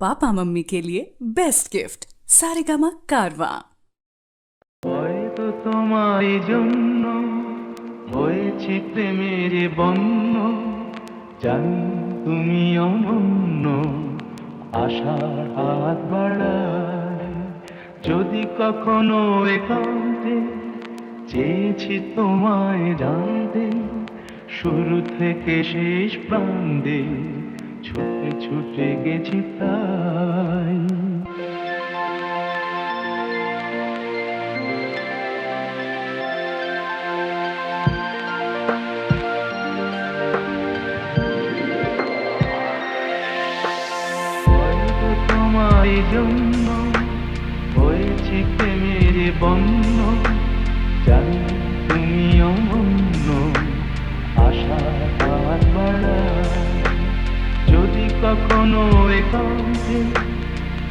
Papa mummy के लिए best gift Saregama कारवा হয়তো তোমারই জন্য হয়েছে প্রেমের বন্য জানি তুমি অনন্য আশার হাত বাড়ায় যদি কখনো একান্তে চেয়েছি তোমায় জানতে শুরু থেকে শেষ প্রান্তে ছুটে ছুটে গেছি তাই। তোমার প্রেমের বন্য। জানি তুমি অনন্য আশার হাত বাড়ায় যদি কখনো একান্তে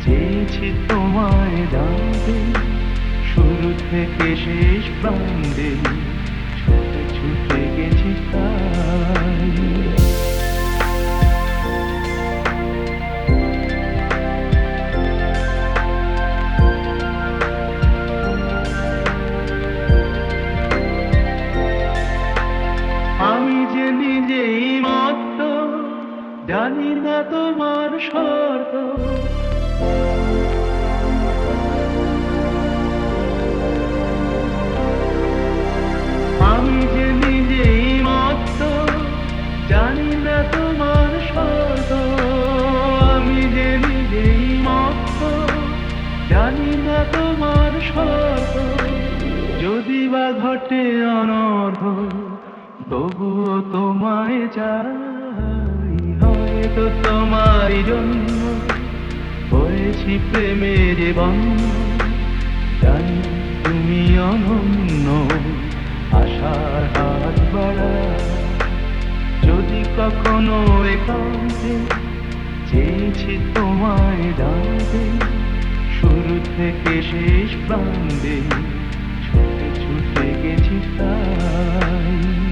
চেয়েছি তোমায় জানতে শুরু থেকে শেষ প্রান্তে ছুটে ছুটে গেছি তাই। জানি না তোমার শর্ত আমি যে নিজেই মত্ত, জানি না তোমার আমি যে নিজেই মত্ত তোমার যদি বা ঘটে অনর্ঘ, তবুও তোমায় চাই। হয়তো তোমার জন্য হয়েছি প্রেমের বন্ধ জানি তুমি অনন্য, আশার হাত বাড়ায় যদি কখনো একান্তে চেয়েছি তোমায় জানতে শুরু থেকে শেষ প্রান্তে ছুটে ছুটে গেছি তাই।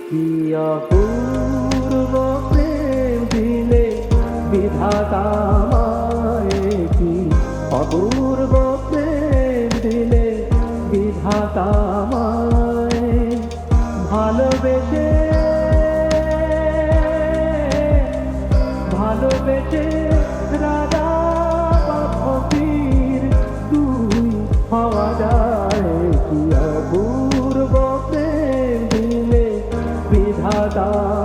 কি অপূর্ব প্রেম দিলে বিধাতা বিধাতা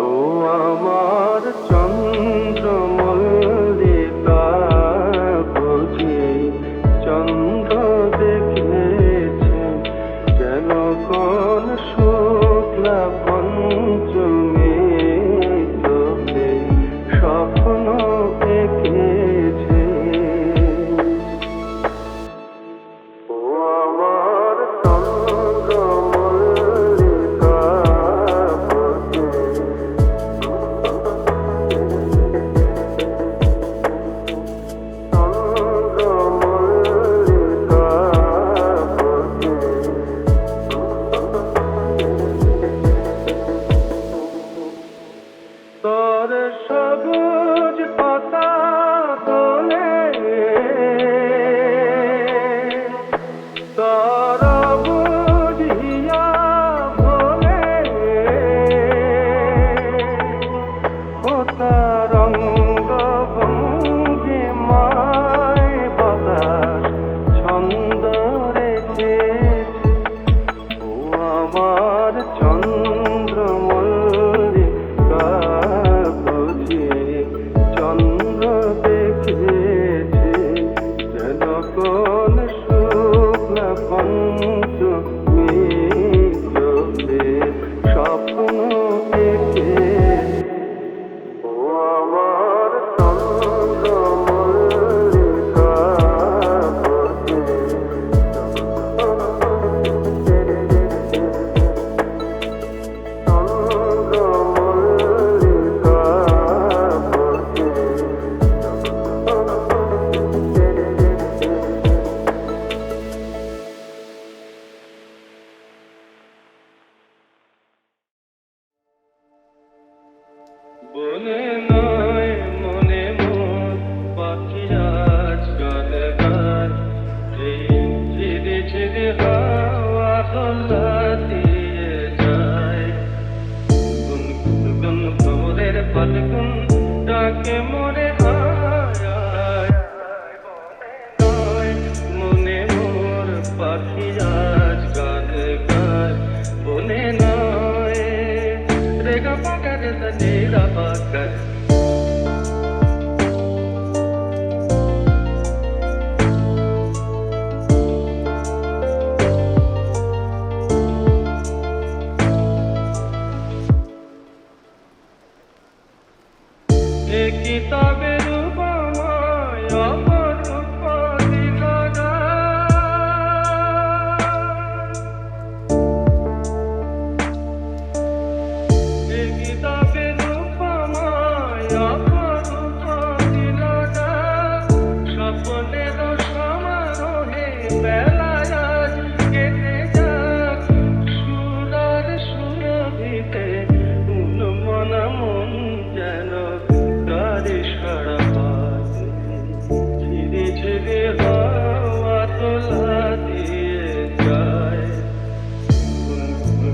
ও আমার চন্দ্রমা। এ কিতাবের উপমায়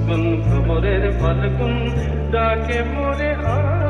গুনগুন ভ্রমরের ফাল্গুন ডাকে মোরে আ